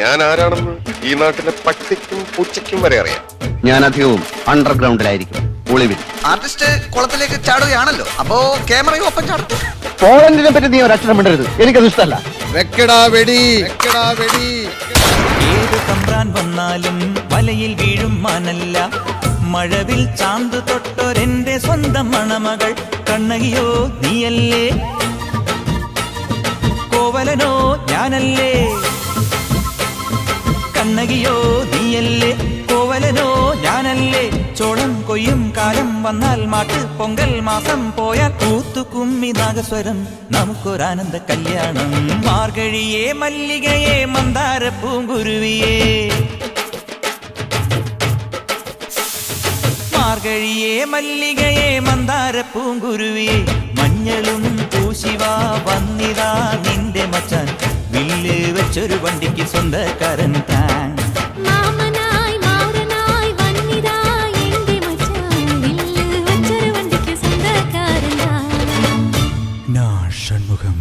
ഞാൻ ആരാണെന്ന് ഈ നാട്ടിലെ പട്ടിക്കും പൂച്ചയ്ക്കും വരെ അറിയാം. ഞാൻ അധികവും അണ്ടർഗ്രൗണ്ടിലായിരിക്കും ഒളിവിൽ ആർട്ടിസ്റ്റ് കുളത്തിലേക്ക് ചാടുകയാണല്ലോ. അപ്പോ ക്യാമറയും ഒപ്പം ചാടും. പോളണ്ടിനെ പറ്റി നീ ഒരക്ഷരം മിണ്ടരുത്. എനിക്കത് ഇഷ്ടമല്ല. വെക്കടാ വെടി. വെക്കടാ വെടി. ഏത് തമ്പ്രാൻ വന്നാലും വലയിൽ വീഴും മാനല്ല. മഴവിൽ ചാന്ത് തൊട്ടൊരെന്റെ സ്വന്തം മണമകൾ. കണ്ണകിയോ നീയല്ലേ? കോവലനോ ഞാനല്ലേ? കണ്ണകിയോ നീയല്ലേ? കോവലനോ ഞാനല്ലേ? ചോളം കൊയ്യും കാലം വന്നാൽ മാട്ട് പൊങ്കൽ മാസം പോയാൽ കൂത്തു കുമ്മി നാഗസ്വരം. നമുക്കൊരാനന്ദ കല്യാണം. മാർഗഴിയെ മല്ലികയെ മന്ദാര പൂങ്കുരുവിയേ മാർഗഴിയെ മല്ലികയെ മന്ദാര പൂങ്കുരുവിയെ മഞ്ഞളും പൂശിവാ വന്നിതാ നിന്റെ മച്ചാൻ. വില്ല് വെച്ചൊരു വണ്ടിക്ക് സ്വന്തക്കാരൻ താൻ. சண்முகம்